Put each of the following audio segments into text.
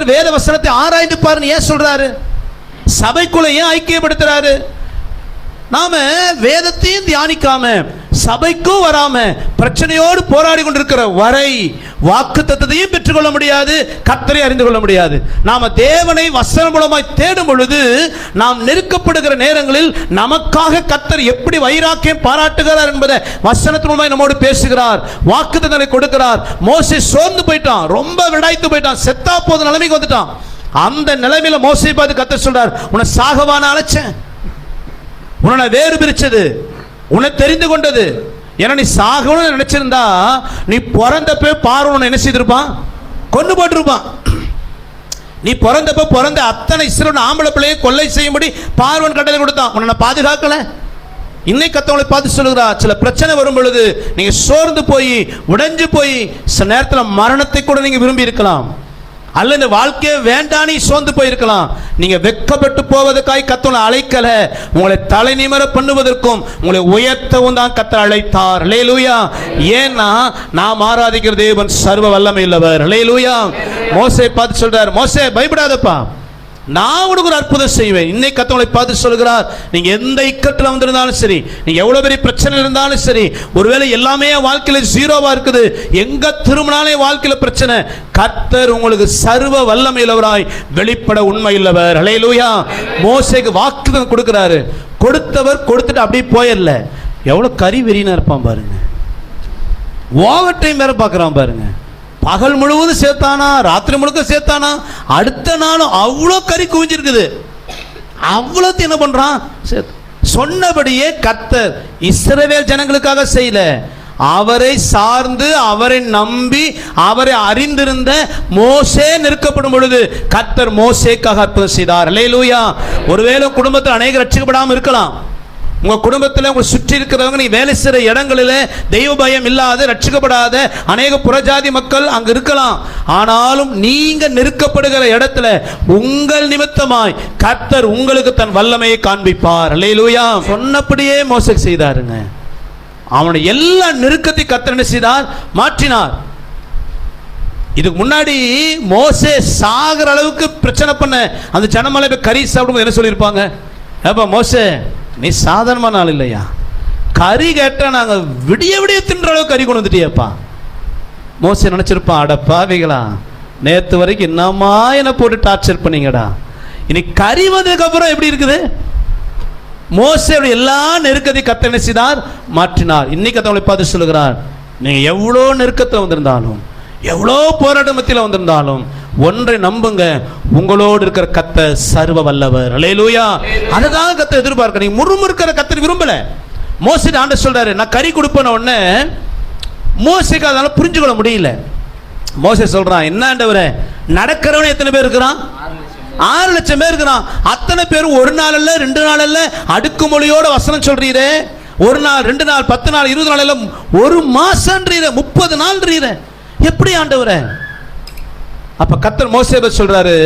கத்தர் வேத வசனத்தை ஆராய்ந்து பாருன்னு ஏன் சொல்றாரு? சபைக்குள்ள ஏன் ஐக்கியப்படுத்துறாரு? நாம வேதத்தையும் தியானிக்காம சபைக்கும் வராம பிரச்சனையோடு போராடி கொண்டிருக்கிற வரை வாக்கு தத்தத்தையும் பெற்றுக்கொள்ள முடியாது கத்தரை அறிந்து கொள்ள முடியாது. நாம தேவனை வசனம் மூலமாய் தேடும் பொழுது நாம் நெருக்கப்படுகிற நேரங்களில் நமக்காக கத்தர் எப்படி வைராக்கியம் பாராட்டுகிறார் என்பதை வசனத்தின் மூலமாய் நம்மோடு பேசுகிறார் வாக்கு தத்தனை கொடுக்கிறார். மோசை சோர்ந்து போயிட்டான் ரொம்ப விடாய்த்து போயிட்டான் செத்தா போது நிலைமைக்கு வந்துட்டான். அந்த நிலைமையில மோசை பார்த்து கத்தர் சொல்றார் உன்னை சாகவான அழைச்சேன். உன்னை வேறு பிரிச்சது. உன்னை தெரிந்து கொண்டது. ஏன்னா நீ சாகணும்னு நினைச்சிருந்தா நீ பிறந்தப்ப பார்வன் என்ன செய்திருப்பான்? கொண்டு போட்டிருப்பான். நீ பிறந்தப்ப பிறந்த அத்தனை இஸ்ரவேல் ஆம்பளை பிள்ளையை கொள்ளை செய்யும்படி பார்வன் கட்டளை கொடுத்தான். உன்னை நான் பாதுகாக்கல. இன்னைக்கு கத்தவங்களை பார்த்து சொல்லுகிறா சில பிரச்சனை வரும் பொழுது நீங்க சோர்ந்து போய் உடைஞ்சு போய் சில நேரத்தில் மரணத்தை கூட நீங்க விரும்பி இருக்கலாம். அல்ல இந்த வாழ்க்கையை வேண்டாம் நீ சோர்ந்து போயிருக்கலாம். நீங்க வெட்கப்பட்டு போவதற்காய் கத்தவங்களை அழைக்கல. உங்களை தலை நிமிர பண்ணுவதற்கும் உங்களை உயர்த்தவும் தான் கத்த அழைத்தார். லேலூயா ஏன்னா நாம் ஆராதிக்கிற தேவன் சர்வ வல்லமை உள்ளவர் லேலூயா மோசை பார்த்து சொல்றார் மோசே பயப்படாதப்பா. நான் உனக்கு ஒரு அற்புதம் செய்வேன். இன்னைக்கு கத்தவங்களை பார்த்து சொல்கிறார் நீங்க எந்த இக்கட்டில் வந்திருந்தாலும் சரி நீங்க எவ்வளவு பெரிய பிரச்சனை இருந்தாலும் சரி ஒருவேளை எல்லாமே வாழ்க்கையில ஜீரோவா இருக்குது எங்க திரும்பினாலே வாழ்க்கையில பிரச்சனை. கர்த்தர் உங்களுக்கு சர்வ வல்லமையிலவராய் வெளிப்பட உண்மை இல்லவர் ஹalleluya மோசைக்கு வாக்குதம் கொடுக்கிறாரு. கொடுத்தவர் கொடுத்துட்டு அப்படியே போயிடல எவ்வளவு கறி வெறினா இருப்பான் பாருங்க. ஓவர் டைம் வேற பார்க்குறான் பாருங்க. பகல் முழுவதும் சேர்த்தானா ராத்திரி முழுக்க சேர்த்தானா? அடுத்த நாளும் அவ்வளோ கறி குவிஞ்சிருக்குது. அவ்வளோத்தையும் என்ன பண்ணுறான் சேர்த்து. சொன்னபடியே கத்தர் இஸ்ரவேல் ஜனங்களுக்காக செய்யல. அவரை சார்ந்து அவரை நம்பி அவரை அறிந்திருந்த மோசே நிற்கப்படும் பொழுது கத்தர் மோசேக்காக அற்புதம் செய்தார். லேலூயா ஒருவேளை குடும்பத்தில் அநேக ரட்சிக்கப்படாமல் இருக்கலாம். உங்க குடும்பத்தில் உங்க சுற்றி இருக்கிறவங்க நீ வேலை செய்கிற இடங்களில் தெய்வ பயம் இல்லாத ரட்சிக்கப்படாத அநேக புறஜாதி மக்கள் அங்கே இருக்கலாம். ஆனாலும் நீங்க நெருக்கப்படுகிற இடத்துல உங்கள் நிமித்தமாய் கர்த்தர் உங்களுக்கு தன் வல்லமையை காண்பிப்பார். அல்லேலூயா. சொன்னபடியே மோசக் செய்தாருங்க. அவனுடைய எல்லா நெருக்கத்தை கத்தர் என்ன செய்தார்? மாற்றினார். இதுக்கு முன்னாடி மோசே சாகிற அளவுக்கு பிரச்சனை பண்ண அந்த ஜனமலை கறி சாப்பிடும்போது என்ன சொல்லியிருப்பாங்க? ஏப்பா மோசே நீ சாதாரணமான ஆள் இல்லையா? கறி கேட்டால் நாங்கள் விடிய விடிய தின்ற அளவுக்கு கறி கொண்டு வந்துட்டியப்பா. மோசி நினச்சிருப்பான் அட பாவிகளா நேற்று வரைக்கும் என்னம்மா என்னை போட்டு டார்ச்சர் பண்ணீங்கடா. இனி கறி வந்ததுக்கப்புறம் எப்படி இருக்குது? மோசையுடைய எல்லா நெருக்கத்தை கத்த செய்தார்? மாற்றினார். இன்னைக்கு கத்தவங்களை பார்த்து சொல்லுகிறார். நீங்கள் எவ்வளோ நெருக்கத்தில் வந்திருந்தாலும் எவ்வளோ போராட்ட மத்தியில் வந்திருந்தாலும் ஒன்றை நம்புங்க. உங்களோடு இருக்கிற கத்த சர்வ வல்லவர் அலையலூயா அதுதான் கத்த எதிர்பார்க்க நீங்க முறுமுறுக்கிற கத்தர் விரும்பல. மோசடி ஆண்ட சொல்றாரு நான் கறி கொடுப்பேன உடனே மோசிக்கு அதனால புரிஞ்சுக்கொள்ள முடியல. மோசி சொல்றான் என்ன ஆண்டவரே நடக்கிறவன் எத்தனை பேர் இருக்கிறான்? ஆறு லட்சம் பேர் இருக்கிறான். அத்தனை பேர் ஒரு நாள் அல்ல ரெண்டு நாள் அல்ல அடுக்குமொழியோட வசனம் சொல்றீரே. ஒரு நாள் ரெண்டு நாள் பத்து நாள் இருபது நாள் எல்லாம் ஒரு மாசம் முப்பது நாள் எப்படி ஆண்டவரே? அப்ப கத்தர் மோசேப சொல்றாரு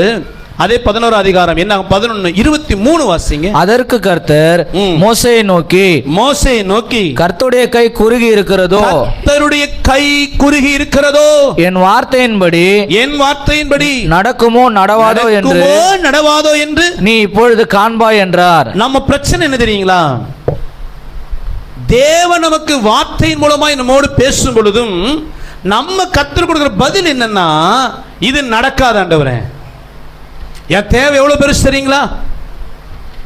அதே பதினோரு அதிகாரம் என்ன பதினொன்னு இருபத்தி மூணு வாசிங்க. அதற்கு கர்த்தர். மோசையை நோக்கி மோசே நோக்கி கர்த்தருடைய கை குறுகி இருக்கிறதோ? கர்த்தருடைய கை குறுகி இருக்கிறதோ? என் வார்த்தையின்படி என் வார்த்தையின்படி நடக்குமோ நடவாதோ என்று நடவாதோ என்று நீ இப்பொழுது காண்பாய் என்றார். நம்ம பிரச்சனை என்ன தெரியுங்களா? தேவன் நமக்கு வார்த்தையின் மூலமாய் நம்மோடு பேசும் பொழுதும் நம்ம கத்தர் கொடுக்கிற பதில் என்னன்னா இது நடக்காது ஆண்டவரே. என் தேவை எவ்வளவு பெருசு தெரியுங்களா?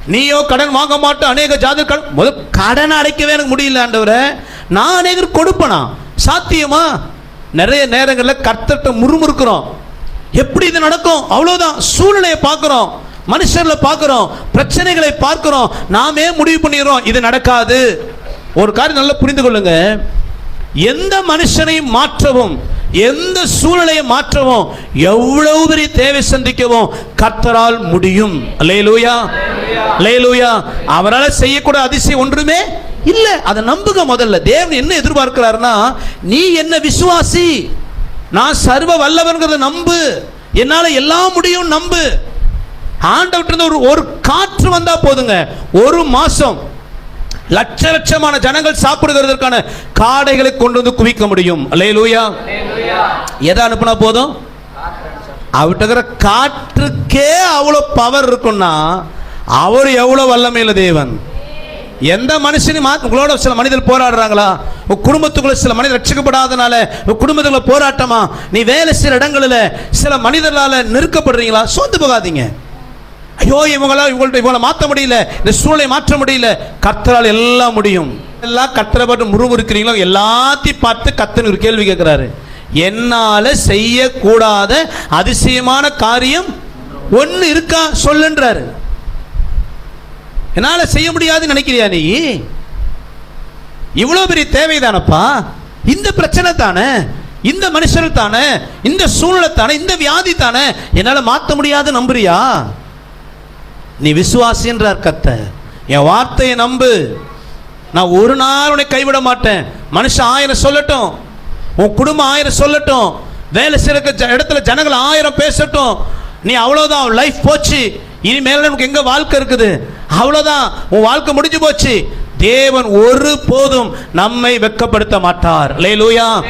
நீயோ கடன் வாங்க மாட்டோம் அநேக ஜாதி கடன் முதல் கடன் அடைக்கவே எனக்கு முடியல ஆண்டவரே. நான் அநேகர் கொடுப்பனா? சாத்தியமா? நிறைய நேரங்களில் கர்த்தட்ட முறுமுறுக்கிறோம். எப்படி இது நடக்கும்? அவ்வளோதான் சூழ்நிலையை பார்க்குறோம். மனுஷர்களை பார்க்குறோம். பிரச்சனைகளை பார்க்குறோம். நாமே முடிவு பண்ணிடுறோம். இது நடக்காது. ஒரு காரியம் நல்லா புரிந்து கொள்ளுங்க. எந்த மனுஷனையும் மாற்றவும் எந்த சூழ்நிலையை மாற்றவும் எவ்வளவு பெரிய தேவை சந்திக்கவும் கர்த்தரால் முடியும். லேலூயா லேலூயா அவரால் செய்யக்கூட அதிசயம் ஒன்றுமே இல்ல. அதை நம்புங்க முதல்ல. தேவன் என்ன எதிர்பார்க்கிறாருன்னா நீ என்ன விசுவாசி? நான் சர்வ வல்லவன்கிறத நம்பு. என்னால எல்லாம் முடியும் நம்பு. ஆண்டவர்கிட்ட ஒரு ஒரு காற்று வந்தா போதுங்க. ஒரு மாசம் லட்ச லட்சமான ஜனங்கள் சாப்பிடுகிறதற்கான காடைகளை கொண்டு வந்து குவிக்க முடியும். அல்லேலூயா. எதை அனுப்புனா போதும்? அவர்கிட்ட இருக்கிற காற்றுக்கே அவ்வளோ பவர் இருக்குன்னா அவர் எவ்வளோ வல்லமையில தேவன்? எந்த மனுஷனையும் உங்களோட சில மனிதர் போராடுறாங்களா? உன் குடும்பத்துக்குள்ள சில மனிதர் ரட்சிக்கப்படாதனால உன் குடும்பத்துக்குள்ள போராட்டமா? நீ வேலை சில இடங்களில் சில மனிதர்களால் நெருக்கப்படுறீங்களா? சோர்ந்து போகாதீங்க. ஐயோ இவங்களால இவங்கள்ட்ட இவங்களை மாற்ற முடியல. இந்த சூழலை மாற்ற முடியல. கத்தரால் எல்லாம் முடியும். எல்லாம் கத்திரப்பட்டு முறுமுறுக்கிறீங்களோ? எல்லாத்தையும் பார்த்து கத்தனு ஒரு கேள்வி கேட்குறாரு. என்னால செய்யக்கூடாத அதிசயமான காரியம் ஒன்று இருக்கா? சொல்லுன்றாரு. என்னால செய்ய முடியாதுன்னு நினைக்கிறியா நீ? இவ்வளவு பெரிய தேவைதானப்பா? இந்த பிரச்சனை தானே? இந்த மனுஷர்கள் தானே? இந்த சூழ்நிலை தானே? இந்த வியாதி தானே? என்னால மாற்ற முடியாது நம்புறியா? நீ விசுவாசின்றார் கத்த என் வார்த்தையை நம்பு. நான் ஒரு நாள் உன்னை கைவிட மாட்டேன். மனுஷன் ஆயிரம் சொல்லட்டும். உன் குடும்பம் ஆயிரம் சொல்லட்டும். வேலை செய்யற ஜ- இடத்துல ஜனங்கள் ஆயிரம் பேசட்டும். நீ அவ்வளோதான் லைஃப் போச்சு. இனிமேல் நமக்கு எங்கே வாழ்க்கை இருக்குது? அவ்வளோதான் உன் வாழ்க்கை முடிஞ்சு போச்சு. தேவன் ஒரு போதும் நம்மை வெட்கப்படுத்த மாட்டார். லே லூயா